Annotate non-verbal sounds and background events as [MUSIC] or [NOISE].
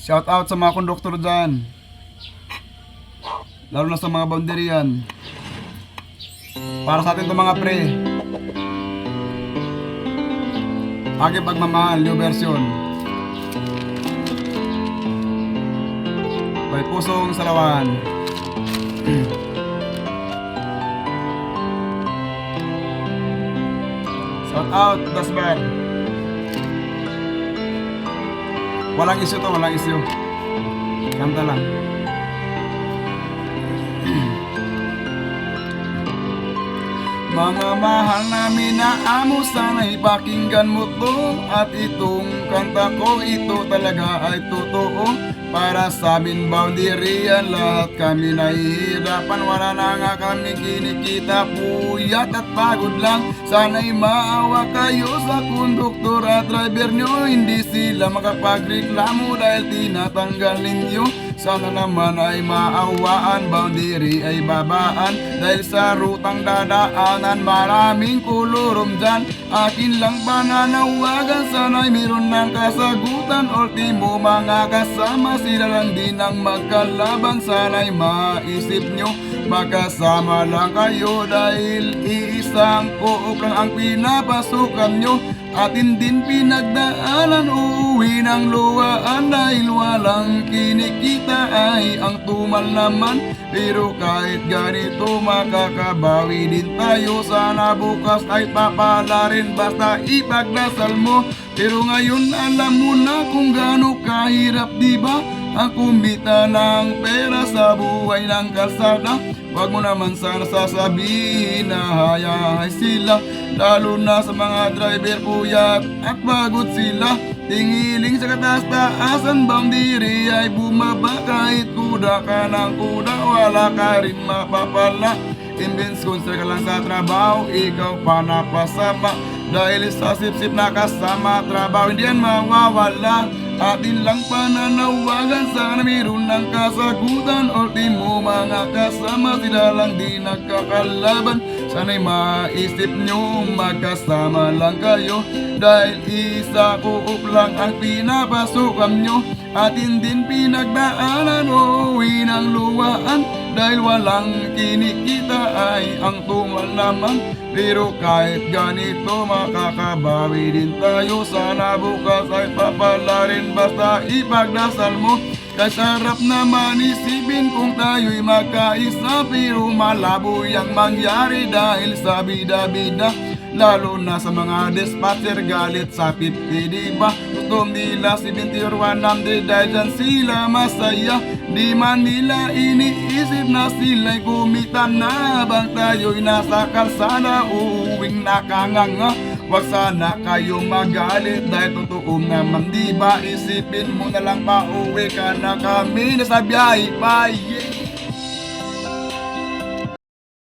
Shout out sa mga konduktor dyan. Lalo na sa mga boundarian. Para sa atin to mga pre. Aking pagmamahal, new version. May pusong salawan. [CLEARS THROAT] Shout out, Dasbar. Walang issue to, walang issue. Kanta lang. Mga mahal namin na amo sana'y pakinggan mo to. At itong kanta ko ito talaga ay totoo. Para sa amin boundarian lahat kami nahihirapan. Wala na nga kami kinikita puyat at pagod lang. Sana'y maawa kayo sa konduktor at driver nyo. Hindi sila makapagreklamo dahil tinatanggal ninyo sana naman ay maawaan, boundary ay babaan. Dahil sa rutang dadaanan, maraming kulurom dyan. Akin lang pananawagan, sana'y meron ng kasagutan. Ultimo mga kasama, sila lang din ang magkalaban. Sana'y maisip nyo, magkasama lang kayo. Dahil iisang kuop lang ang pinapasukan nyo. Atin din pinagdaanan, uuwi ng luwaan Dahil walang kinikita ay ang tumal naman. Pero kahit ganito makakabawi din tayo. Sana bukas ay papala rin basta ipagdasal mo. Pero ngayon alam mo na kung gaano kahirap diba Ang kumita ng pera sa buhay ng kalsada. Huwag mo naman sana sasabihin na hayahay sila. Lalo na sa mga driver puyat at pagod sila Tingiling sa kataas-taasan boundary ay bumaba Kahit kuda ka ng kuda wala ka rin mapapala. Imbens concern ka lang sa trabaho ikaw pa napasama. Dahil sa sip-sip na kasama trabaho hindi yan mawawala. Atin lang pananawagan sana mayroon ng kasagutan. Ultimo mga kasama sila lang di nagkakalaban Sana'y maisip nyo magkasama lang kayo. Dahil isa kuup lang ang pinapasukan nyo. Atin din pinagdaanan uwi ng luwaan. Dahil walang kinikita ay ang tumal naman. Pero kahit ganito makakabawi din tayo. Sana bukas ay papala rin basta ipagdasal mo Kay sarap naman isipin kung tayo'y magkaisa Pero malabo yang mangyari dahil sa bida-bida Lalo na sa mga dispatcher galit sa 50 diba Gusto nila 70 or 100 dahil dyan sila masaya. Di man nila iniisip na sila'y kumita na Habang tayo'y nasa kalsada uuwing nakanganga Huwag sana kayo magalit dahil totoo naman di ba Isipin mo na lang pauwi ka na kami na sa biyahe pa.